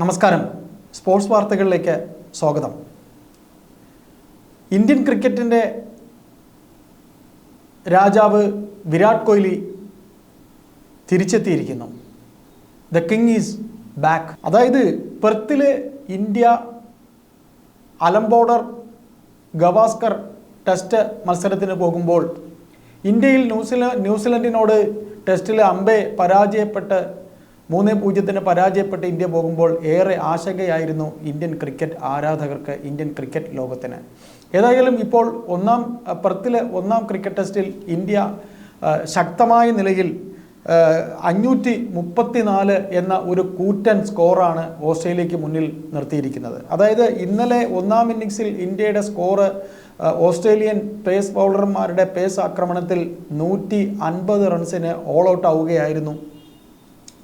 നമസ്കാരം. സ്പോർട്സ് വാർത്തകളിലേക്ക് സ്വാഗതം. ഇന്ത്യൻ ക്രിക്കറ്റിന്റെ രാജാവ് വിരാട് കോഹ്ലി തിരിച്ചെത്തിയിരിക്കുന്നു. ദ കിങ് ഈസ് ബാക്ക് അതായത് പെർത്തിൽ ഇന്ത്യ അലംബോർഡർ ഗവാസ്കർ ടെസ്റ്റ് മത്സരത്തിന് പോകുമ്പോൾ ഇന്ത്യയിൽ ന്യൂസില ന്യൂസിലൻഡിനോട് ടെസ്റ്റിൽ അമ്പെ പരാജയപ്പെട്ട് മൂന്ന് പൂജ്യത്തിന് പരാജയപ്പെട്ട് ഇന്ത്യ പോകുമ്പോൾ ഏറെ ആശങ്കയായിരുന്നു ഇന്ത്യൻ ക്രിക്കറ്റ് ആരാധകർക്ക് ഇന്ത്യൻ ക്രിക്കറ്റ് ലോകത്തിന്. ഏതായാലും ഇപ്പോൾ ഒന്നാം പെർത്തിലെ ഒന്നാം ക്രിക്കറ്റ് ടെസ്റ്റിൽ ഇന്ത്യ ശക്തമായ നിലയിൽ അഞ്ഞൂറ്റി മുപ്പത്തിനാല് എന്ന ഒരു കൂറ്റൻ സ്കോറാണ് ഓസ്ട്രേലിയക്ക് മുന്നിൽ നിർത്തിയിരിക്കുന്നത്. അതായത് ഇന്നലെ ഒന്നാം ഇന്നിങ്സിൽ ഇന്ത്യയുടെ സ്കോറ് ഓസ്ട്രേലിയൻ പേസ് ബൗളർമാരുടെ പേസ് ആക്രമണത്തിൽ നൂറ്റി അൻപത് റൺസിന് ഓൾ ഔട്ട് ആവുകയായിരുന്നു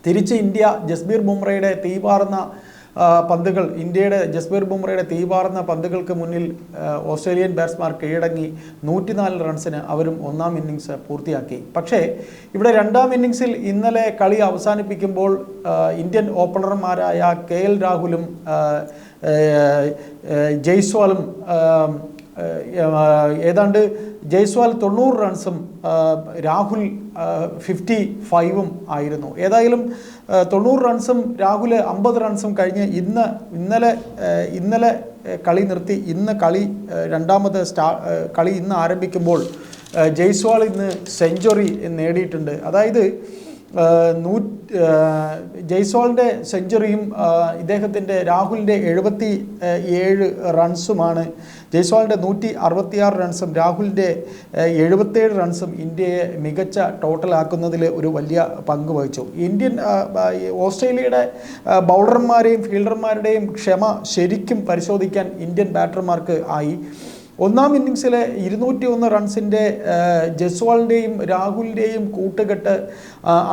തിരിച്ച് ഇന്ത്യ ജസ്ബീർ ബുംറയുടെ തീപാറുന്ന പന്തുകൾ ഇന്ത്യയുടെ ജസ്ബീർ ബുംറയുടെ തീപാറുന്ന പന്തുകൾക്ക് മുന്നിൽ ഓസ്ട്രേലിയൻ ബാറ്റ്സ്മാർ കീഴടങ്ങി നൂറ്റിനാല് റൺസിന് അവരും ഒന്നാം ഇന്നിങ്സ് പൂർത്തിയാക്കി. പക്ഷേ ഇവിടെ രണ്ടാം ഇന്നിങ്സിൽ ഇന്നലെ കളി അവസാനിപ്പിക്കുമ്പോൾ ഇന്ത്യൻ ഓപ്പണർമാരായ കെ എൽ രാഹുലും ഏഹ് ഏതാണ്ട് ജയ്സ്വാൽ തൊണ്ണൂറ് റൺസും രാഹുൽ ഫിഫ്റ്റി ഫൈവും ആയിരുന്നു. ഏതായാലും തൊണ്ണൂറ് റൺസും രാഹുൽ അമ്പത് റൺസും കഴിഞ്ഞ് ഇന്ന് ഇന്നലെ ഇന്നലെ കളി നിർത്തി. ഇന്ന് കളി രണ്ടാമത് സ്റ്റാ കളി ഇന്ന് ആരംഭിക്കുമ്പോൾ ജയ്സ്വാൾ ഇന്ന് സെഞ്ചുറി നേടിയിട്ടുണ്ട്. അതായത് നൂ ജയ്സോളിന്റെ സെഞ്ചുറിയും ഇദ്ദേഹത്തിന്റെ രാഹുലിന്റെ എഴുപത്തി ഏഴ് റൺസുമാണ്. ജയ്സ്വാളിന്റെ നൂറ്റി അറുപത്തിയാറ് റൺസും രാഹുലിന്റെ എഴുപത്തേഴ് റൺസും ഇന്ത്യയെ മികച്ച ടോട്ടലാക്കുന്നതിൽ ഒരു വലിയ പങ്ക് വഹിച്ചു. ഇന്ത്യൻ ഓസ്ട്രേലിയയുടെ ബൗളർമാരെയും ഫീൽഡർമാരുടെയും ക്ഷമ ശരിക്കും പരിശോധിക്കാൻ ഇന്ത്യൻ ബാറ്റർമാർക്ക് ആയി. ഒന്നാം ഇന്നിങ്സിലെ ഇരുന്നൂറ്റി ഒന്ന് റൺസിന്റെ ജസ്വാളിന്റെയും രാഹുലിന്റെയും കൂട്ടുകെട്ട്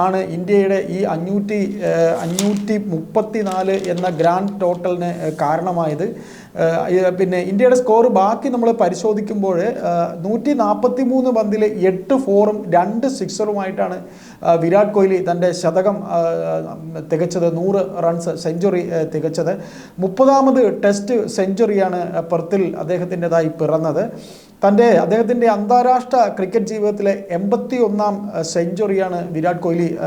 ആണ് ഇന്ത്യയുടെ ഈ അഞ്ഞൂറ്റി അഞ്ഞൂറ്റി മുപ്പത്തി നാല് എന്ന ഗ്രാൻഡ് ടോട്ടലിന് കാരണമായത്. പിന്നെ ഇന്ത്യയുടെ സ്കോർ ബാക്കി നമ്മൾ പരിശോധിക്കുമ്പോൾ നൂറ്റി നാൽപ്പത്തി മൂന്ന് പന്തിൽ എട്ട് ഫോറും രണ്ട് സിക്സറുമായിട്ടാണ് വിരാട് കോഹ്ലി തന്റെ ശതകം തികച്ചത് നൂറ് റൺസ് സെഞ്ചുറി തികച്ചത്. മുപ്പതാമത് ടെസ്റ്റ് സെഞ്ചുറിയാണ് പെർത്തിൽ അദ്ദേഹത്തിന്റെതായി പിറന്നത്. തന്റെ അദ്ദേഹത്തിന്റെ അന്താരാഷ്ട്ര ക്രിക്കറ്റ് ജീവിതത്തിലെ എൺപത്തി ഒന്നാം സെഞ്ചുറിയാണ് വിരാട് കോഹ്ലി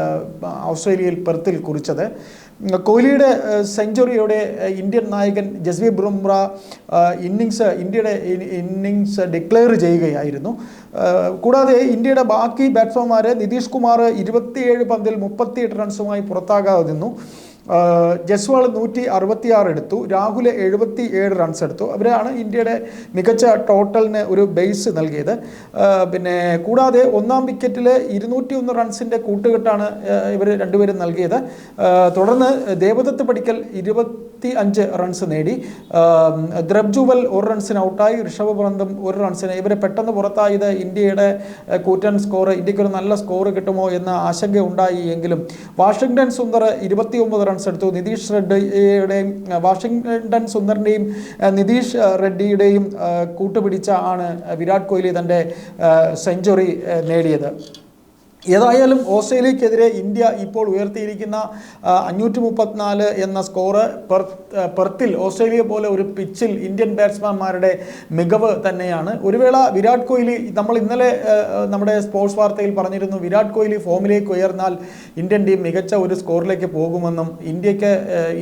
ഓസ്ട്രേലിയയിൽ പെർത്തിൽ കുറിച്ചത്. കോഹ്ലിയുടെ സെഞ്ചുറിയോടെ ഇന്ത്യൻ നായകൻ ജസ്വി ബുംറ ഇന്നിങ്സ് ഇന്ത്യയുടെ ഇന്നിങ്സ് ഡിക്ലെയർ ചെയ്യുകയായിരുന്നു. കൂടാതെ ഇന്ത്യയുടെ ബാക്കി ബാറ്റ്സ്മാൻമാർ നിതീഷ് കുമാർ ഇരുപത്തിയേഴ് പന്തിൽ മുപ്പത്തിയെട്ട് റൺസുമായി പുറത്താകാതെ നിന്നു. ജസ്വാൾ നൂറ്റി അറുപത്തിയാറ് എടുത്തു. രാഹുൽ എഴുപത്തി ഏഴ് റൺസ് എടുത്തു. അവരാണ് ഇന്ത്യയുടെ മികച്ച ടോട്ടലിന് ഒരു ബേസ് നൽകിയത്. പിന്നെ കൂടാതെ ഒന്നാം വിക്കറ്റിൽ ഇരുന്നൂറ്റി ഒന്ന് റൺസിന്റെ കൂട്ടുകെട്ടാണ് ഇവർ രണ്ടുപേരും നൽകിയത്. തുടർന്ന് ദേവദത്ത് പടിക്കൽ ഇരുപത്തി അഞ്ച് റൺസ് നേടി. ദ്രബ്ജുവൽ ദ്രബ് ജുവൽ ഒരു റൺസിന് ഔട്ടായി ഋഷഭ് പന്തും ഒരു റൺസിന് ഇവരെ പെട്ടെന്ന് പുറത്തായത് ഇന്ത്യയുടെ കൂറ്റൻ സ്കോർ ഇന്ത്യക്കൊരു നല്ല സ്കോർ കിട്ടുമോ എന്ന ആശങ്ക ഉണ്ടായി എങ്കിലും വാഷിംഗ്ടൺ സുന്ദർ ഇരുപത്തി ഒമ്പത് റൺസ് എടുത്തു. നിതീഷ് റെഡ്ഡിയുടെയും വാഷിംഗ്ടൺ സുന്ദറിന്റെയും നിതീഷ് റെഡ്ഡിയുടെയും കൂട്ടുപിടിച്ച ആണ് വിരാട് കോഹ്ലി തന്റെ സെഞ്ചുറി നേടിയത്. ഏതായാലും ഓസ്ട്രേലിയക്കെതിരെ ഇന്ത്യ ഇപ്പോൾ ഉയർത്തിയിരിക്കുന്ന അഞ്ഞൂറ്റി മുപ്പത്തിനാല് എന്ന സ്കോറ് പെർത്ത് പെർത്തിൽ ഓസ്ട്രേലിയ പോലെ ഒരു പിച്ചിൽ ഇന്ത്യൻ ബാറ്റ്സ്മാൻമാരുടെ മികവ് തന്നെയാണ്. ഒരു വേള വിരാട് കോഹ്ലി നമ്മൾ ഇന്നലെ നമ്മുടെ സ്പോർട്സ് വാർത്തയിൽ പറഞ്ഞിരുന്നു വിരാട് കോഹ്ലി ഫോമിലേക്ക് ഉയർന്നാൽ ഇന്ത്യൻ ടീം മികച്ച ഒരു സ്കോറിലേക്ക് പോകുമെന്നും ഇന്ത്യയ്ക്ക്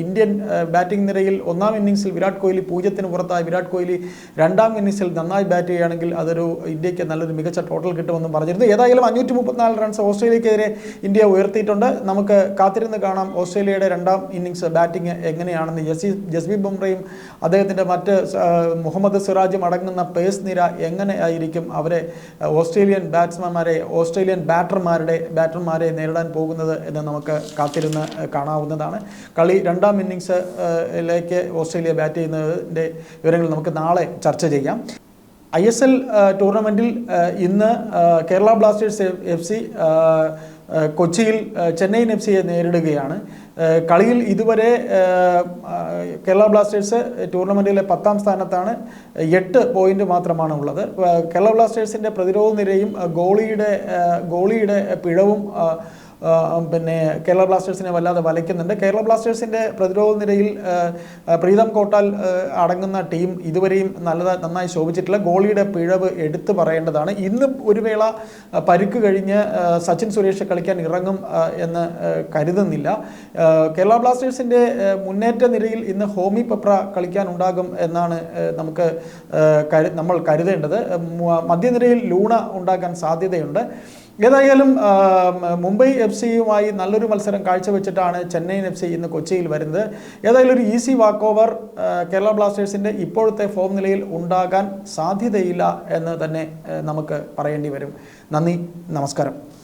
ഇന്ത്യൻ ബാറ്റിംഗ് നിരയിൽ ഒന്നാം ഇന്നിങ്സിൽ വിരാട് കോഹ്ലി പൂജ്യത്തിന് പുറത്തായി വിരാട് കോഹ്ലി രണ്ടാം ഇന്നിങ്സിൽ നന്നായി ബാറ്റ് ചെയ്യുകയാണെങ്കിൽ അതൊരു ഇന്ത്യയ്ക്ക് നല്ലൊരു മികച്ച ടോട്ടൽ കിട്ടുമെന്നും പറഞ്ഞിരുന്നു. ഏതായാലും അഞ്ഞൂറ്റി മുപ്പത്തിനാല് റൺസ് ഓസ്ട്രേലിയക്കെതിരെ ഇന്ത്യ ഉയർത്തിയിട്ടുണ്ട്. നമുക്ക് കാത്തിരുന്ന് കാണാം ഓസ്ട്രേലിയയുടെ രണ്ടാം ഇന്നിങ്സ് ബാറ്റിംഗ് എങ്ങനെയാണെന്ന്. ജസി ജസ്ബി ബുംറയും അദ്ദേഹത്തിന്റെ മറ്റ് മുഹമ്മദ് സിറാജും അടങ്ങുന്ന പേസ് നിര എങ്ങനെ ആയിരിക്കും? അവരെ ഓസ്ട്രേലിയൻ ബാറ്റ്സ്മാൻമാരെ ഓസ്ട്രേലിയൻ ബാറ്റർമാരുടെ ബാറ്റർമാരെ നേരിടാൻ പോകുന്നത് എന്ന് നമുക്ക് കാത്തിരുന്ന് കാണാവുന്നതാണ്. കളി രണ്ടാം ഇന്നിങ്സ് ലേക്ക് ഓസ്ട്രേലിയ ബാറ്റ് ചെയ്യുന്നതിന്റെ വിവരങ്ങൾ നമുക്ക് നാളെ ചർച്ച ചെയ്യാം. ഐ എസ് എൽ ടൂർണമെന്റിൽ ഇന്ന് കേരള ബ്ലാസ്റ്റേഴ്സ് എഫ് സി കൊച്ചിയിൽ ചെന്നൈയിൻ എഫ് സിയെ നേരിടുകയാണ്. കളിയിൽ ഇതുവരെ കേരള ബ്ലാസ്റ്റേഴ്സ് ടൂർണമെന്റിലെ പത്താം സ്ഥാനത്താണ്. എട്ട് പോയിന്റ് മാത്രമാണ് ഉള്ളത്. കേരള ബ്ലാസ്റ്റേഴ്സിന്റെ പ്രതിരോധ നിരയും ഗോളിയുടെ ഗോളിയുടെ പിഴവും പിന്നെ കേരള ബ്ലാസ്റ്റേഴ്സിനെ വല്ലാതെ വലയ്ക്കുന്നുണ്ട്. കേരള ബ്ലാസ്റ്റേഴ്സിന്റെ പ്രതിരോധ നിരയിൽ പ്രീതം കോട്ടാൽ അടങ്ങുന്ന ടീം ഇതുവരെയും നല്ലതായി നന്നായി ശോഭിച്ചിട്ടില്ല. ഗോളിയുടെ പിഴവ് എടുത്തു പറയേണ്ടതാണ്. ഇന്നും ഒരു വേള പരുക്ക് കഴിഞ്ഞ് സച്ചിൻ സുരേഷ് കളിക്കാൻ ഇറങ്ങും എന്ന് കരുതുന്നില്ല. കേരള ബ്ലാസ്റ്റേഴ്സിന്റെ മുന്നേറ്റ നിരയിൽ ഇന്ന് ഹോമി പെപ്ര കളിക്കാനുണ്ടാകും എന്നാണ് നമുക്ക് നമ്മൾ കരുതേണ്ടത്. മധ്യനിരയിൽ ലൂണ ഉണ്ടാകാൻ സാധ്യതയുണ്ട്. ഏതായാലും മുംബൈ എഫ് സിയുമായി നല്ലൊരു മത്സരം കാഴ്ചവെച്ചിട്ടാണ് ചെന്നൈയിൻ എഫ് സി ഇന്ന് കൊച്ചിയിൽ വരുന്നത്. ഏതായാലും ഒരു ഈസി വാക്ക് ഓവർ കേരള ബ്ലാസ്റ്റേഴ്സിന്റെ ഇപ്പോഴത്തെ ഫോം നിലയിൽ ഉണ്ടാകാൻ സാധ്യതയില്ല എന്ന് തന്നെ നമുക്ക് പറയേണ്ടി വരും. നന്ദി നമസ്കാരം.